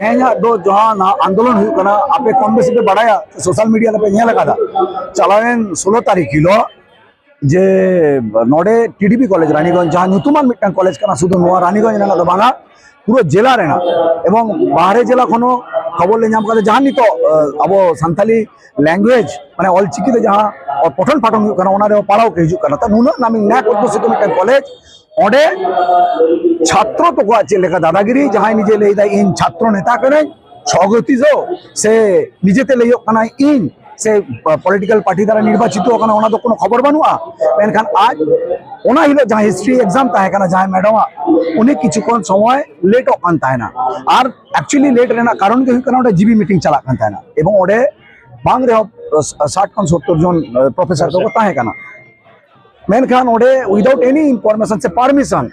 ᱛᱮᱦᱮᱧᱟᱜ ᱫᱚ ᱡᱟᱦᱟᱸ ᱟᱱᱫᱳᱞᱚᱱ ᱦᱩᱭᱩᱜ ᱠᱟᱱᱟ ᱟᱯᱮ ᱠᱚᱢ ᱵᱮᱥᱤ ᱯᱮ ᱵᱟᱲᱟᱭᱟ ᱥᱳᱥᱟᱞ ᱢᱤᱰᱤᱭᱟ ᱨᱮᱯᱮ ᱧᱮᱞ ᱟᱠᱟᱫᱟ ᱪᱟᱞᱟᱣᱮᱱ ᱥᱳᱞᱳ ᱛᱟᱹᱨᱤᱠᱷ ᱦᱤᱞᱳᱜ ᱡᱮ ᱱᱚᱰᱮ ᱴᱤᱰᱤᱯᱤ ᱠᱚᱞᱮᱡᱽ ᱨᱟᱱᱤᱜᱚᱧᱡᱽ ᱡᱟᱦᱟᱸ ᱧᱩᱛᱩᱢᱟᱱ ᱢᱤᱫᱴᱟᱝ ᱠᱚᱞᱮᱡᱽ ᱠᱟᱱᱟ ᱥᱩᱫᱷᱩ ᱱᱚᱣᱟ ᱨᱟᱱᱤᱜᱚᱧᱡᱽ ᱨᱮᱱᱟᱜ ᱫᱚ ᱵᱟᱝᱟ পুরো জেলা রেনা এবং বাহারে জেলা কোনো খবর লে নাম কাদে জাহান নিত আবো সান্তালি ল্যাঙ্গুয়েজ মানে অলচিকিতে যাহা ᱚᱨ ᱯᱚᱴᱷᱚᱱ ᱯᱟᱴᱷᱚᱱ ᱦᱩᱭᱩᱜ ᱠᱟᱱᱟ ᱚᱱᱟ ᱨᱮᱦᱚᱸ ᱯᱟᱲᱟᱣ ᱠᱚ ᱦᱤᱡᱩᱜ ᱠᱟᱱᱟ ᱛᱚ ᱱᱩᱱᱟᱹᱜ ᱱᱟᱢᱤ ᱱᱮᱠ ᱚᱫᱽᱵᱚᱥᱤᱛᱚ ᱢᱤᱫᱴᱟᱝ ᱠᱚᱞᱮᱡᱽ ᱚᱸᱰᱮ ᱪᱷᱟᱛᱨᱚ ᱛᱚᱠᱚᱣᱟᱜ ᱪᱮᱫ ᱞᱮᱠᱟ ᱫᱟᱫᱟᱜᱤᱨᱤ ᱡᱟᱦᱟᱸᱭ ᱱᱤᱡᱮ ᱞᱟᱹᱭᱫᱟᱭ ᱤᱧ ᱪᱷᱟᱛᱨᱚ ᱱᱮᱛᱟ ᱠᱟᱹᱱᱟᱹᱧ ᱥᱚᱜᱚᱛᱤᱡᱚ ᱥᱮ ᱱᱤᱡᱮᱛᱮ ᱞᱟᱹᱭᱚᱜ ᱠᱟᱱᱟᱭ ᱤᱧ সে পলিটিক্যাল পার্টি দ্বারা নির্বাচিত কারণ ওনা তো কোনো খবর বানুয়া মেনখান আজ ওনা হিলো যা হিস্ট্রি এক্সাম তাহে কানা যা ম্যাডাম উনি কিছুক্ষণ সময় লেট অকান তাহে না আর অ্যাকচুয়ালি লেট রেনা কারণ কি কারণ ওটা জিবি মিটিং চালাকান তাহে না এবং ওডে বাং রেহ સાઠ કન સત્તર જન પ્રોફેસર તો તાહે કાના મેન ખાન ઓડે વિધાઉટ એની ઇન્ફોર્મેશન સે પરમિશન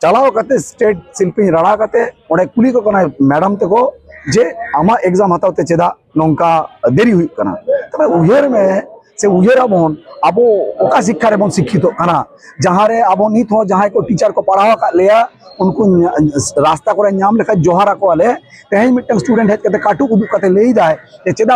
ચલાવ કતે સ્ટેટ શિલ્પી રડા કતે ઓડે કુલી કો કના મેડમ તે કો જે આમા એક્ઝામ હતા તે ચેદા નોંકા દેરી હુઈ કના તબે ઉહેર મે સે ઉહેરા મોહન अब ओका शिक्षा रे बन शिक्षित तो जहाँ रे अब नित हो जहाँ को टीचर को पढ़ाव का लिया उनको रास्ता को नाम लेखा जोहार को आले तेज मिट्टन स्टूडेंट हेज कते काटू उबू कते ले जाए चेदा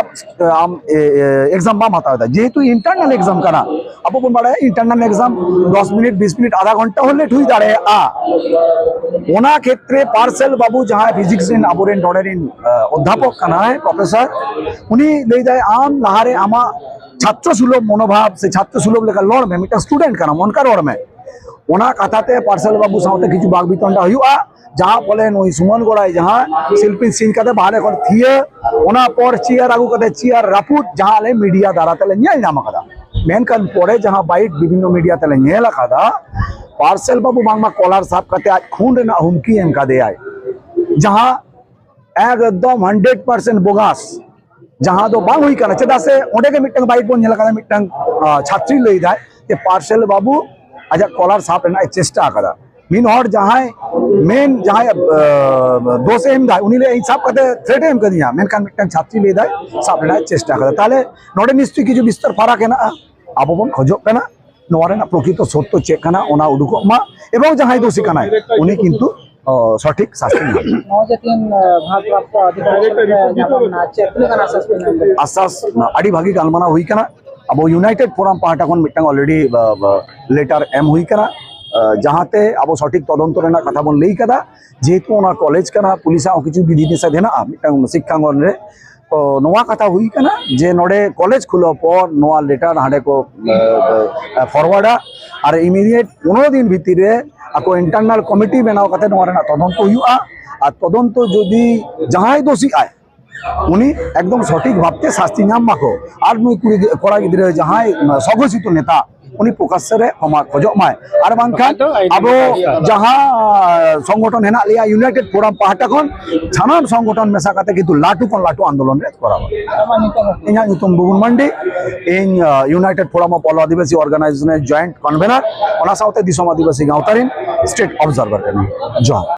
आम एग्जाम बाम हता होता जेहेतु इंटरनल एग्जाम कना अब बन बड़ा इंटरनल एग्जाम 10 मिनट ᱦᱚᱸ मिनट आधा घंटा हो लेट हुई दाड़े ᱡᱟᱦᱟᱸᱭ ओना क्षेत्र पार्सल बाबू जहाँ फिजिक्स इन आबोरेन डोरेन अध्यापक कना है प्रोफेसर उन्हीं ले जाए आम लहारे आमा ছাত্র সুলভ মনোভাব সে ছাত্র সুলভ লেখা লড় মে মিটা স্টুডেন্ট কানা মনকা রড় মে ওনা কথাতে পার্সেল বাবু সাথে কিছু বাগ বিতন্ডা হুইয়া যাহা বলে নই সুমন গোড়াই যাহা শিল্পী সিন কাতে বাহারে কর থিয়ে ওনা পর চেয়ার আগু কাতে চেয়ার রাপুট যাহা লে মিডিয়া দ্বারা তেলে ñel নাম কাদা মেনকান পরে যাহা বাইট বিভিন্ন মিডিয়া তেলে ñel কাদা পার্সেল বাবু বাংমা কলার সাপ কাতে আজ খুন রেনা হুমকি এম কাদে আয় যাহা একদম হান্ড্রেড পার্সেন্ট বোগাস ᱡᱟᱦᱟᱸ ᱫᱚ ᱵᱟᱝ ᱦᱩᱭ ᱠᱟᱱᱟ ᱪᱮᱫᱟᱜ ᱥᱮ ᱚᱸᱰᱮ ᱜᱮ ᱢᱤᱫᱴᱟᱝ ᱵᱟᱭᱤᱴ ᱵᱚᱱ ᱧᱮᱞ ᱟᱠᱟᱫᱟ ᱢᱤᱫᱴᱟᱝ ᱪᱷᱟᱛᱨᱤ ᱞᱟᱹᱭ ᱫᱟᱭ ᱡᱮ ᱯᱟᱨᱥᱮᱞ ᱵᱟᱹᱵᱩ ᱟᱡᱟᱜ ᱠᱚᱞᱟᱨ ᱥᱟᱵ ᱨᱮᱱᱟᱜ ᱮ ᱪᱮᱥᱴᱟ ᱟᱠᱟᱫᱟ ᱢᱤᱫ ᱦᱚᱲ ᱡᱟᱦᱟᱸᱭ ᱢᱮᱱ ᱡᱟᱦᱟᱸᱭ ᱫᱳᱥ ᱮᱢ ᱫᱟᱭ ᱩᱱᱤ ᱞᱟᱹᱭ ᱤᱧ ᱥᱟᱵ ᱠᱟᱛᱮ ᱛᱷᱨᱮᱴ ᱮᱢ ᱠᱟᱹᱫᱤᱧᱟ ᱢᱮᱱᱠᱷᱟᱱ ᱢᱤᱫᱴᱟᱝ ᱪᱷᱟᱛᱨᱤ ᱞᱟᱹᱭ ᱫᱟᱭ ᱥᱟᱵ ᱨᱮᱱᱟᱜ ᱪᱮᱥᱴᱟ ᱟᱠᱟᱫᱟ ᱛᱟᱦᱚᱞᱮ ᱱᱚᱰᱮ ᱱᱤশ্ᱪᱚᱭ কিছু বিস্তর ফারাক ᱦᱮᱱᱟᱜᱼᱟ ᱟᱵᱚ ᱵᱚᱱ ᱠᱷᱚᱡᱚᱜ ᱠᱟᱱᱟ ᱱᱚᱣᱟ ᱨᱮᱱᱟᱜ ᱯᱨᱚᱠৃত সত্য ᱪᱮᱫ ᱠᱟᱱᱟ ᱚᱱᱟ ᱩᱰᱩᱠᱚᱜ ᱢᱟ ᱮᱵᱚᱝ ᱡᱟᱦᱟᱸᱭ ᱫᱳষী ᱠᱟᱱᱟᱭ ᱩᱱᱤ ᱠᱤᱱᱛᱩ সঠিক শাস্তি নয় আশ্বাস আড়ি ভাগি গালমানা হয়ে अब ইউনাইটেড ফোরাম পাহাটা এখন মিটাং অলরেডি লেটার এম হয়ে কনা। যাহাতে আবো সঠিক তদন্ত কথা বন লেই কাদা যেহেতু ওনা কলেজ কানা পুলিশ আও কিছু বিধি নিষেধ হেনা মিটাং শিক্ষাঙ্গন। রে কথা হয়ে যে নড়ে কলেজ খুলো পর নোয়া লেটার হাঁড়ে কো ফরওয়ার্ডা আর ইমিডিয়েট 15 দিন ভিতরে ᱟᱠᱚ ᱤᱱᱴᱟᱨᱱᱟᱞ ᱠᱚᱢᱤᱴᱤ ᱵᱮᱱᱟᱣ ᱠᱟᱛᱮ ᱱᱚᱣᱟ ᱨᱮᱱᱟᱜ ᱛᱚᱫᱚᱱᱛᱚ ᱦᱩᱭᱩᱜᱼᱟ ᱟᱨ ᱛᱚᱫᱚᱱᱛᱚ ᱡᱩᱫᱤ ᱡᱟᱦᱟᱸᱭ ᱫᱳᱥᱤᱜ ᱟᱭ উনি একদম সঠিক ভাবতে শাস্তি নাম মাখো আর নুই কুড়ি কড়া গিদ্রে যাহাই সঘোষিত নেতা উনি প্রকাশ্যে ক্ষমা খোঁজক মায় আর বাংখান আবো যাহা সংগঠন হেনা লিয়া ইউনাইটেড ফোরাম পাহাটা কোন ছানান সংগঠন মেশা কাতে কিন্তু লাটু কোন লাটু আন্দোলন রে করাবো ইনা নিতম Bubun Mandi in United Forum of All Adivasi অর্গানাইজেশনের জয়েন্ট কনভেনার ওনা সাথে দিশম আদিবাসী গাঁওতারিন स्टेट ऑब्जर्वर करना जो